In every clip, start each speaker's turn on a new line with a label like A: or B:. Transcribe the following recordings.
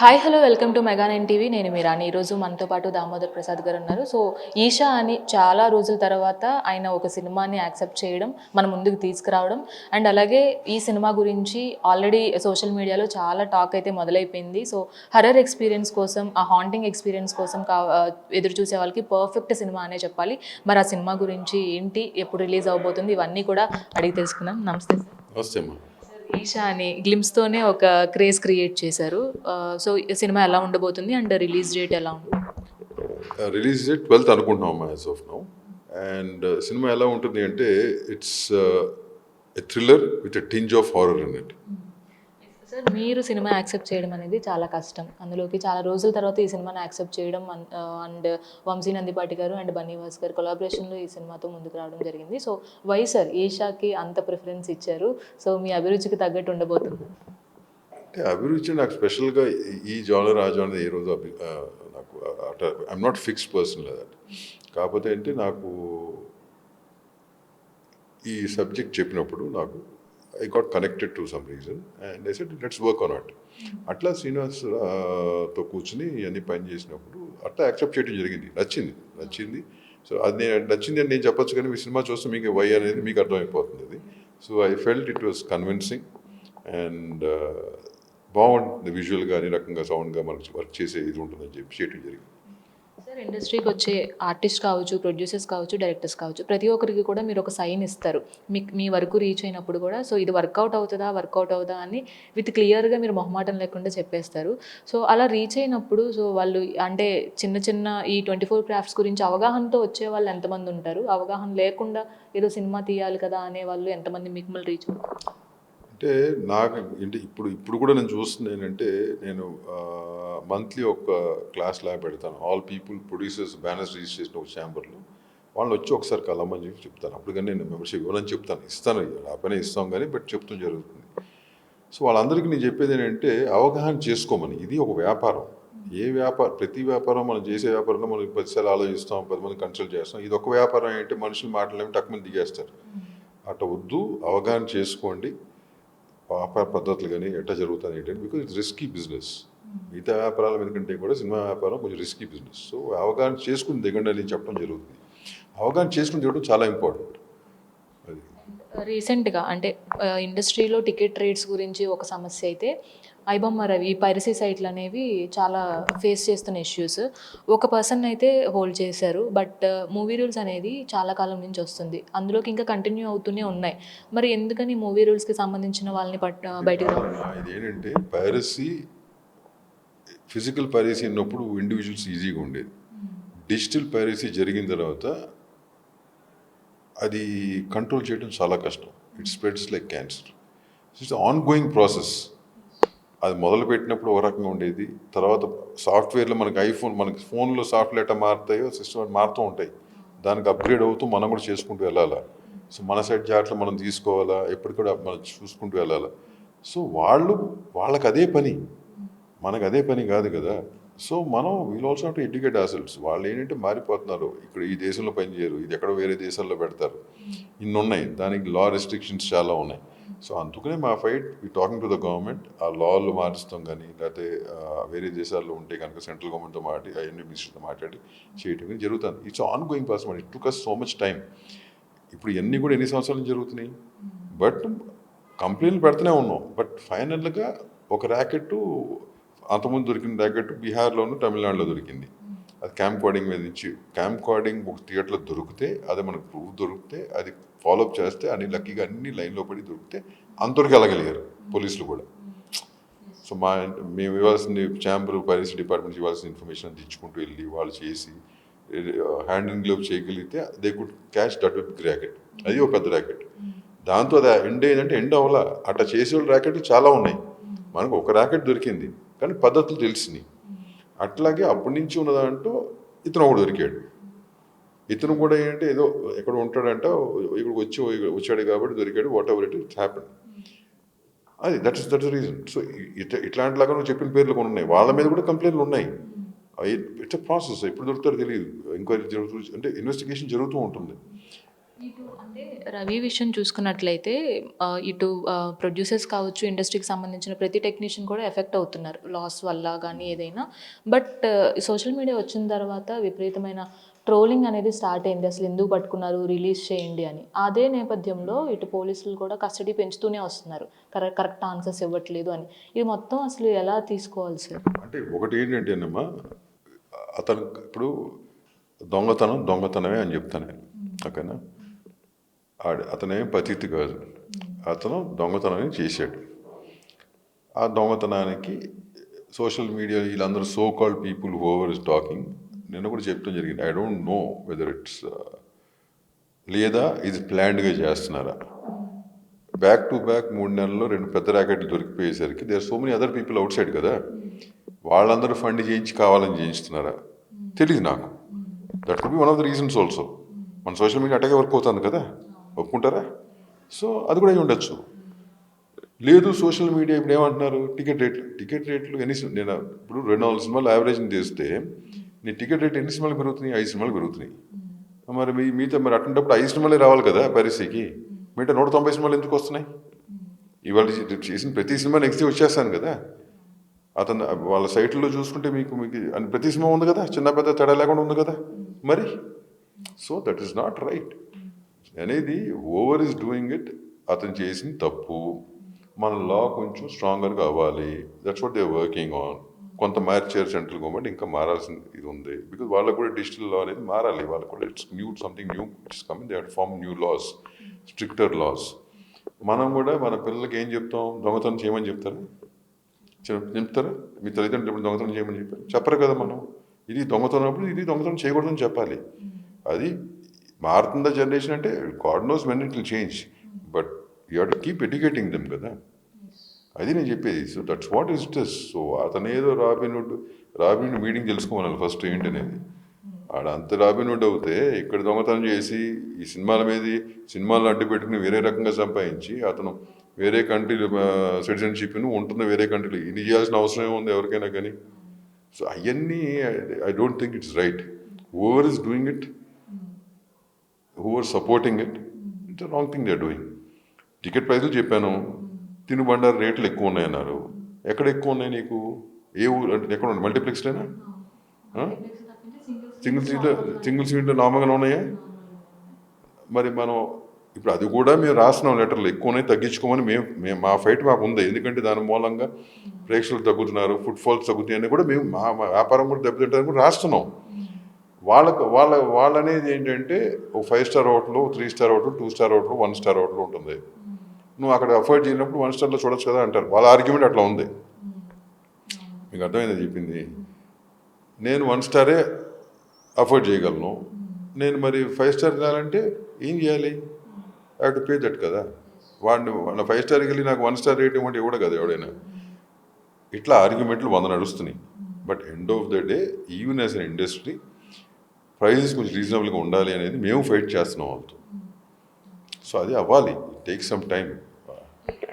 A: Hi hello welcome to mega nine TV నేను మీరాని ఈరోజు మనతో పాటు దామోదర్ ప్రసాద్ గారు ఉన్నారు. సో ఈషా అని చాలా రోజుల తర్వాత ఆయన ఒక సినిమాని యాక్సెప్ట్ చేయడం మన ముందుకు తీసుకురావడం. అండ్ అలాగే ఈ సినిమా గురించి ఆల్రెడీ సోషల్ మీడియాలో చాలా టాక్ అయితే మొదలైపోయింది. సో హర్రర్ ఎక్స్పీరియన్స్ కోసం ఆ హాంటింగ్ ఎక్స్పీరియన్స్ కోసం కా ఎదురు చూసే వాళ్ళకి పర్ఫెక్ట్ సినిమా అనే చెప్పాలి. మరి ఆ సినిమా గురించి ఏంటి ఎప్పుడు రిలీజ్ అవబోతుంది ఇవన్నీ కూడా అడిగి తెలుసుకుందాం. నమస్తే.
B: నమస్తే
A: ఈషా అని గ్లిమ్స్తోనే ఒక క్రేజ్ క్రియేట్ చేశారు. సో సినిమా ఎలా ఉండబోతుంది అండ్ రిలీజ్ డేట్ ఎలా ఉంటుంది?
B: రిలీజ్ డేట్ ట్వెల్త్ అనుకుంటున్నాం అమ్మా as of now and cinema ఎలా ఉంటుంది అంటే it's a thriller with a tinge of horror in it
A: sir మీరు సినిమా యాక్సెప్ట్ చేయడం అనేది చాలా కష్టం. అందులోకి చాలా రోజుల తర్వాత ఈ సినిమాని యాక్సెప్ట్ చేయడం అండ్ వంశీ నందిపాటి గారు అండ్ బన్నీవాస్ గారు కొలాబరేషన్లో ఈ సినిమాతో ముందుకు రావడం జరిగింది. సో వై సార్ ఏషాకి అంత ప్రిఫరెన్స్ ఇచ్చారు. సో మీ అభిరుచికి తగ్గట్టు ఉండబోతుంది.
B: అంటే అభిరుచి నాకు స్పెషల్గా ఈ జానర్ ఆ జానర్ ఏ రోజు అభి నాకు ఐఎమ్ నాట్ ఫిక్స్డ్ పర్సన్ లేదా కాకపోతే అంటే నాకు ఈ సబ్జెక్ట్ చెప్పినప్పుడు నాకు I got connected to some reason and I set let's work on at అట్లా శ్రీనివాస్తో కూర్చుని ఇవన్నీ పని చేసినప్పుడు అట్లా యాక్సెప్ట్ చేయడం జరిగింది. నచ్చింది నచ్చింది. సో అది నేను నచ్చింది అని నేను చెప్పొచ్చు కానీ మీ సినిమా చూస్తే మీకు వై అనేది మీకు అర్థమైపోతుంది అది. So I felt it was convincing and బాగుంటుంది విజువల్గా అన్ని రకంగా సౌండ్గా మనకి వర్క్ చేసే ఇది ఉంటుందని చెప్పి చేయడం జరిగింది.
A: సార్ ఇండస్ట్రీకి వచ్చే ఆర్టిస్ట్ కావచ్చు ప్రొడ్యూసర్స్ కావచ్చు డైరెక్టర్స్ కావచ్చు ప్రతి ఒక్కరికి కూడా మీరు ఒక సైన్ ఇస్తారు. మీ మీ వరకు రీచ్ అయినప్పుడు కూడా. సో ఇది వర్కౌట్ అవుతుందా వర్కౌట్ అవుదా అని విత్ క్లియర్గా మీరు మొహమాటం లేకుండా చెప్పేస్తారు. సో అలా రీచ్ అయినప్పుడు సో వాళ్ళు అంటే చిన్న చిన్న ఈ ట్వంటీ ఫోర్ క్రాఫ్ట్స్ గురించి అవగాహనతో వచ్చే వాళ్ళు ఎంతమంది ఉంటారు? అవగాహన లేకుండా ఏదో సినిమా తీయాలి కదా అనే వాళ్ళు ఎంతమంది మిమ్మల్ని రీచ్ అవుతారు?
B: అంటే నాకు అంటే ఇప్పుడు ఇప్పుడు కూడా నేను చూస్తుంది ఏంటంటే నేను మంత్లీ ఒక క్లాస్ లాగా పెడతాను. All people producers banners registration ఒక ఛాంబర్లో. వాళ్ళు వచ్చి ఒకసారి కలమని చెప్పి చెప్తాను. అప్పుడు కానీ నేను మెంబర్షిప్ ఇవ్వనని చెప్తాను. ఇస్తాను. లేకపోయినా ఇస్తాం కానీ బట్ చెప్తాం జరుగుతుంది. సో వాళ్ళందరికీ నేను చెప్పేది ఏంటంటే అవగాహన చేసుకోమని. ఇది ఒక వ్యాపారం. ఏ వ్యాపారం ప్రతి వ్యాపారం మనం చేసే వ్యాపారంలో మనం పదిసార్లు ఆలోచిస్తాం పది మంది కన్సల్ట్ చేస్తాం. ఇది ఒక వ్యాపారం ఏంటంటే మనుషులు మాట్లాడలేమి టక్కుమని దిగేస్తారు. అట్లా వద్దు. అవగాహన చేసుకోండి. వ్యాపార పద్ధతులు కానీ ఎట్లా జరుగుతుంది ఏంటంటే బికాజ్ ఇట్స్ రిస్కీ బిజినెస్ మిగతా వ్యాపారాల మీద కంటే కూడా సినిమా వ్యాపారం కొంచెం రిస్కీ బిజినెస్ సో అవగాహన చేసుకుని దిగండి అని చెప్పడం జరుగుతుంది. అవగాహన చేసుకుని చూడడం చాలా ఇంపార్టెంట్ అది.
A: రీసెంట్గా అంటే ఇండస్ట్రీలో టికెట్ రేట్స్ గురించి ఒక సమస్య అయితే ఐబొమ్మ రవి పైరసీ సైట్లు అనేవి చాలా ఫేస్ చేస్తున్న ఇష్యూస్ ఒక పర్సన్ అయితే హోల్డ్ చేశారు బట్ మూవీ రూల్స్ అనేది చాలా కాలం నుంచి వస్తుంది. అందులోకి ఇంకా కంటిన్యూ అవుతూనే ఉన్నాయి. మరి ఎందుకని మూవీ రూల్స్కి సంబంధించిన వాళ్ళని పట్ బయటకు రా
B: ఇది ఏంటంటే పైరసీ ఫిజికల్ పైరసీ ఉన్నప్పుడు ఇండివిజువల్స్ ఈజీగా ఉండేది. డిజిటల్ పైరసీ జరిగిన తర్వాత అది కంట్రోల్ చేయడం చాలా కష్టం. It spreads like cancer it's ongoing process అది మొదలుపెట్టినప్పుడు ఒక రకంగా ఉండేది. తర్వాత సాఫ్ట్వేర్లో మనకి ఐఫోన్ మనకి ఫోన్లో సాఫ్ట్వేర్ ఎట్లా మారుతాయో సిస్టమ్ మారుతూ ఉంటాయి. దానికి అప్గ్రేడ్ అవుతూ మనం కూడా చేసుకుంటూ వెళ్ళాలా. సో మన సైడ్ జాట్లు మనం తీసుకోవాలా? ఎప్పటికూడా మనం చూసుకుంటూ వెళ్ళాలా. సో వాళ్ళు వాళ్ళకి అదే పని. మనకు అదే పని కాదు కదా. సో మనం వీల్ ఆల్సో టు ఎడ్యుకేట్ అసల్స్ వాళ్ళు ఏంటంటే మారిపోతున్నారు. ఇక్కడ ఈ దేశంలో పని చేయరు. ఇది ఎక్కడో వేరే దేశాల్లో పెడతారు. ఇన్ని ఉన్నాయి. దానికి లా రెస్ట్రిక్షన్స్ చాలా ఉన్నాయి. సో అందుకనే మా ఫైట్ ఈ టాకింగ్ టు ద గవర్నమెంట్ ఆ లాలు మారుస్తాం కానీ లేకపోతే వేరే దేశాల్లో ఉంటే కనుక సెంట్రల్ గవర్నమెంట్తో మాట్లాడి అవన్నీ మినిస్టర్తో మాట్లాడి చేయటం కానీ జరుగుతుంది. It's ongoing process it took us so much time ఇప్పుడు ఇవన్నీ కూడా ఎన్ని సంవత్సరాలు జరుగుతున్నాయి? బట్ కంప్లైంట్లు పెడుతూనే ఉన్నాం. బట్ ఫైనల్గా ఒక ర్యాకెట్ అంతకుముందు దొరికిన ర్యాకెట్ బీహార్లోను తమిళనాడులో దొరికింది. అది క్యాంప్ కోడింగ్ మీద నుంచి క్యాంప్ కోడింగ్ ఒక థియేటర్లో దొరికితే అది మనకు ప్రూఫ్ దొరికితే అది ఫాలోఅప్ చేస్తే అన్ని లక్కీగా అన్ని లైన్లో పడి దొరికితే అంతవరకు వెళ్ళగలిగారు పోలీసులు కూడా. సో మా మేము ఇవ్వాల్సింది ఛాంబర్ పైరసీ డిపార్ట్మెంట్ ఇవ్వాల్సిన ఇన్ఫర్మేషన్ అంతా ఇచ్చుకుంటూ వెళ్ళి వాళ్ళు చేసి హ్యాండ్ ఇన్ గ్లోవ్ చేయగలిగితే they could catch that with racket అది ఒక పెద్ద ర్యాకెట్ దాంతో అది ఎండ్ అయిందంటే ఎండ్ అవ్వాల? అట్లా చేసే వాళ్ళు ర్యాకెట్లు చాలా ఉన్నాయి. మనకు ఒక ర్యాకెట్ దొరికింది. కానీ పద్ధతులు తెలిసినాయి. అట్లాగే అప్పటి నుంచి ఉన్నదంటూ ఇతను ఒకడు దొరికాడు. ఇతను కూడా ఏంటంటే ఏదో ఎక్కడ ఉంటాడంట ఇక్కడ వచ్చి వచ్చాడు కాబట్టి దొరికాడు whatever it it happen అది that is that is reason so ఇట్లా ఇట్లాంటిలాగా నువ్వు చెప్పిన పేర్లు కొన్ని ఉన్నాయి. వాళ్ళ మీద కూడా కంప్లైంట్లు ఉన్నాయి. ఇట్స్ ప్రాసెస్ ఎప్పుడు దొరుకుతారో తెలియదు. ఎంక్వైరీ జరుగుతూ అంటే ఇన్వెస్టిగేషన్ జరుగుతూ ఉంటుంది.
A: ఇటు అంటే రవి విషయం చూసుకున్నట్లయితే ఇటు ప్రొడ్యూసర్స్ కావచ్చు ఇండస్ట్రీకి సంబంధించిన ప్రతి టెక్నీషియన్ కూడా ఎఫెక్ట్ అవుతున్నారు లాస్ వల్ల కానీ ఏదైనా. బట్ సోషల్ మీడియా వచ్చిన తర్వాత విపరీతమైన ట్రోలింగ్ అనేది స్టార్ట్ అయింది. అసలు ఎందుకు పట్టుకున్నారు రిలీజ్ చేయండి అని. అదే నేపథ్యంలో ఇటు పోలీసులు కూడా కస్టడీ పెంచుతూనే వస్తున్నారు. కరెక్ట్ కరెక్ట్ ఆన్సర్స్ ఇవ్వట్లేదు అని. ఇది మొత్తం అసలు ఎలా తీసుకోవాలి సార్
B: అంటే ఒకటి ఏంటంటేనమ్మా అతను ఇప్పుడు దొంగతనం దొంగతనమే అని చెప్తాను. నేను ఓకేనా? ఆడ అతనేం పతితి కాదు. అతను దొంగతనాన్ని చేశాడు. ఆ దొంగతనానికి సోషల్ మీడియా వీళ్ళందరూ so called people over is talking నేను కూడా చెప్పడం జరిగింది. I don't know whether it's లేదా ఇది ప్లాన్డ్గా చేస్తున్నారా? బ్యాక్ టు బ్యాక్ మూడు నెలల్లో రెండు పెద్ద ర్యాకెట్లు దొరికిపోయేసరికి there so many other people outside కదా. వాళ్ళందరూ ఫండ్ చేయించి కావాలని చేయించుతున్నారా తెలియదు నాకు. That could be one of the reasons also మన సోషల్ మీడియా అటగే వర్క్ అవుతుంది కదా? ఒప్పుకుంటారా? సో అది కూడా అయి ఉండొచ్చు. లేదు సోషల్ మీడియా ఇప్పుడు ఏమంటున్నారు? టికెట్ రేట్లు టికెట్ రేట్లు ఎన్ని నేను ఇప్పుడు రెండు వందల సినిమాలు యావరేజ్ని చేస్తే నీ టికెట్ రేట్ ఎన్ని సినిమాలు పెరుగుతున్నాయి? ఐదు సినిమాలు పెరుగుతున్నాయి. మరి మీ మీతో మరి అటువంటిప్పుడు ఐదు సినిమాలే రావాలి కదా పరిస్థితికి మిగతా నూట తొంభై సినిమాలు ఎందుకు వస్తున్నాయి? ఇవాళ చేసిన ప్రతి సినిమా నెక్స్ట్ డే వచ్చేస్తాను కదా. అతను వాళ్ళ సైట్లో చూసుకుంటే మీకు మీకు ప్రతి సినిమా ఉంది కదా? చిన్న పెద్ద తేడా లేకుండా ఉంది కదా? మరి? So that is not right. అనేది ఓవర్ ఇస్ డూయింగ్ ఇట్ అతను చేసిన తప్పు. మన లా కొంచెం స్ట్రాంగర్గా అవ్వాలి. That's what they working on కొంత మార్చారు సెంట్రల్ గవర్నమెంట్ ఇంకా మారాల్సిన ఇది ఉంది. బికాజ్ వాళ్ళకు కూడా డిజిటల్ లా అనేది మారాలి. వాళ్ళకు కూడా it's new something new it's coming they form new laws stricter laws మనం కూడా మన పిల్లలకి ఏం చెప్తాం? దొంగతనం చేయమని చెప్తారు? చెప్తారా? మీ తల్లిదండ్రులు ఎప్పుడు దొంగతనం చేయమని చెప్పారు? చెప్పరు కదా మనం. ఇది దొంగతనం అప్పుడు ఇది దొంగతనం చేయకూడదని చెప్పాలి. అది మారుతుందా జనరేషన్ అంటే God knows when it will change but you to keep educating them కదా. అది నేను చెప్పేది. So that's what is it so అతను ఏదో Robin Hood Robin Hood meeting తెలుసుకోవాలి ఫస్ట్ ఏంటనేది ఆడ అంత రాబిన్వుడ్ అవుతే ఇక్కడ దొంగతనం చేసి ఈ సినిమాల మీద సినిమాలను అడ్డు పెట్టుకుని వేరే రకంగా సంపాదించి అతను వేరే కంట్రీలో సిటిజన్షిప్ ఉంటుంది వేరే కంట్రీలో. ఇది చేయాల్సిన అవసరం ఉంది ఎవరికైనా కానీ. సో అవన్నీ I don't think it's right. Over is doing it. Over supporting it it's wrong thing they doing ticket ప్రైజులు చెప్పాను. తినుబండారు రేట్లు ఎక్కువ ఉన్నాయన్నారు ఎక్కడ ఎక్కువ ఉన్నాయి నీకు? ఏ ఊరు? అంటే ఎక్కడ ఉన్నాయి? మల్టీప్లెక్స్లేనా? సింగిల్ సీట్ సింగిల్ సీట్లు నార్మల్గానే ఉన్నాయా? మరి మనం ఇప్పుడు అది కూడా మేము రాస్తున్నాం లెటర్లు. ఎక్కువ ఉన్నాయి తగ్గించుకోమని మేము మేము మా ఫైట్ మాకు ఉంది. ఎందుకంటే దాని మూలంగా ప్రేక్షకులు తగ్గుతున్నారు ఫుడ్ ఫాల్స్ తగ్గుతాయి అని కూడా మేము మా మా వ్యాపారం కూడా దెబ్బతింటారని కూడా రాస్తున్నాం. వాళ్ళకు వాళ్ళ వాళ్ళనేది ఏంటంటే ఒక five star hotel three star hotel two star hotel one star hotel ఉంటుంది. నువ్వు అక్కడ అఫోర్డ్ చేయనప్పుడు వన్ స్టార్లో చూడొచ్చు కదా అంటారు. వాళ్ళ ఆర్గ్యుమెంట్ అట్లా ఉంది. మీకు అర్థమైంది చెప్పింది? నేను వన్ స్టారే అఫోర్డ్ చేయగలను. నేను మరి ఫైవ్ స్టార్ తినాలంటే ఏం చేయాలి? ఐ టు పే దట్ కదా. వాడిని వాళ్ళ ఫైవ్ స్టార్కి వెళ్ళి నాకు వన్ స్టార్ రేట్ ఇవ్వమంటే ఇవ్వడు కదా ఎవడైనా. ఇట్లా ఆర్గ్యుమెంట్లు వంద నడుస్తున్నాయి. But end of the day even as an industry prices కొంచెం రీజనబుల్గా ఉండాలి అనేది మేము ఫైట్ చేస్తున్నాం వాళ్ళతో సో అది అవ్వాలి. Take some time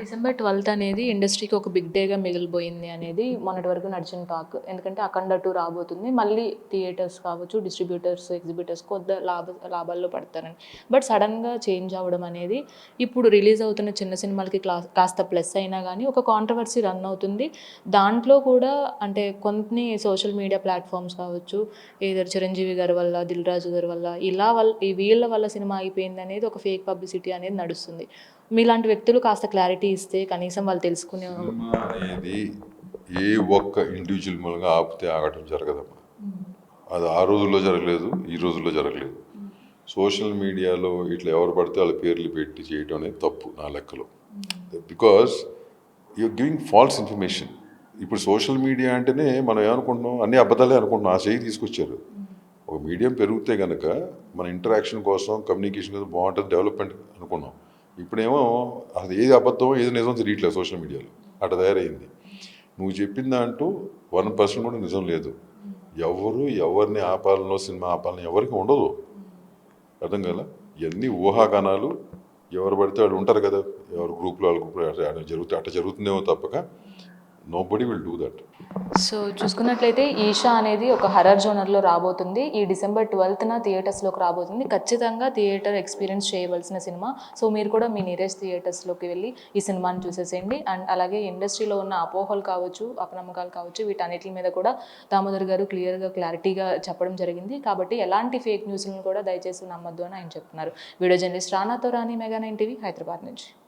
A: December twelfth అనేది ఇండస్ట్రీకి ఒక బిగ్ డేగా మిగిలిపోయింది అనేది మొన్నటి వరకు నడిచిన టాక్. ఎందుకంటే అఖండ టూ రాబోతుంది. మళ్ళీ థియేటర్స్ కావచ్చు డిస్ట్రిబ్యూటర్స్ ఎగ్జిబ్యూటర్స్ కొద్ది లాభ లాభాల్లో పడతారని. బట్ సడన్గా చేంజ్ అవ్వడం అనేది ఇప్పుడు రిలీజ్ అవుతున్న చిన్న సినిమాలకి క్లాస్ కాస్త ప్లస్ అయినా కానీ ఒక కాంట్రవర్సీ రన్ అవుతుంది. దాంట్లో కూడా అంటే కొన్ని సోషల్ మీడియా ప్లాట్ఫామ్స్ కావచ్చు ఏదో చిరంజీవి గారి వల్ల దిల్ రాజు గారి వల్ల ఇలా వల్ల ఈ వీళ్ళ వల్ల సినిమా అయిపోయింది అనేది ఒక ఫేక్ పబ్లిసిటీ అనేది నడుస్తుంది. మీలాంటి వ్యక్తులు కాస్త క్లారిటీ ఇస్తే కనీసం వాళ్ళు తెలుసుకునే
B: అనేది ఏ ఒక్క ఇండివిజువల్ మూలంగా ఆపితే ఆగటం జరగదమ్మా. అది ఆ రోజుల్లో జరగలేదు ఈ రోజుల్లో జరగలేదు. సోషల్ మీడియాలో ఇట్లా ఎవరు పడితే వాళ్ళ పేర్లు పెట్టి చేయటం అనేది తప్పు నా లెక్కలో. Because you're giving false information ఇప్పుడు సోషల్ మీడియా అంటేనే మనం ఏమనుకుంటున్నాం? అన్ని అబద్ధాలే అనుకుంటున్నాం. ఆ చేయి తీసుకొచ్చారు. ఒక మీడియం పెరిగితే కనుక మన ఇంటరాక్షన్ కోసం కమ్యూనికేషన్ కోసం బాగుంటుంది డెవలప్మెంట్ అనుకున్నాం. ఇప్పుడేమో అది ఏది అబద్ధమో ఏది నిజం తెలియట్లేదు సోషల్ మీడియాలో. అట్లా తయారైంది. నువ్వు చెప్పిన దాంట్లో వన్ పర్సెంట్ కూడా నిజం లేదు. ఎవరు ఎవరిని ఆపాలనో సినిమా ఆపాలని ఎవరికి ఉండదు. అర్థం కదా ఇవన్నీ ఊహాగానాలు ఎవరు పడితే వాళ్ళు ఉంటారు కదా. ఎవరు గ్రూప్లో వాళ్ళ గ్రూప్లో అట్లా జరుగుతుంది అట్లా జరుగుతుందేమో తప్పక. Nobody will do that
A: so చూసుకున్నట్లయితే ఈషా అనేది ఒక హర్రర్ జోనర్లో రాబోతుంది. ఈ డిసెంబర్ ట్వెల్త్న థియేటర్స్లోకి రాబోతుంది. ఖచ్చితంగా థియేటర్ ఎక్స్పీరియన్స్ చేయవలసిన సినిమా సో మీరు కూడా మీ నిరేష్ థియేటర్స్లోకి వెళ్ళి ఈ సినిమాని చూసేసేయండి. అండ్ అలాగే ఇండస్ట్రీలో ఉన్న అపోహలు కావచ్చు అపనమ్మకాలు కావచ్చు వీటన్నిటి మీద కూడా దామోదర్ గారు క్లియర్గా క్లారిటీగా చెప్పడం జరిగింది. కాబట్టి ఎలాంటి ఫేక్ న్యూస్లను కూడా దయచేసి నమ్మొద్దు అని ఆయన చెప్తున్నారు. Video journalist రానాతో Rani mega nine TV Hyderabad నుంచి.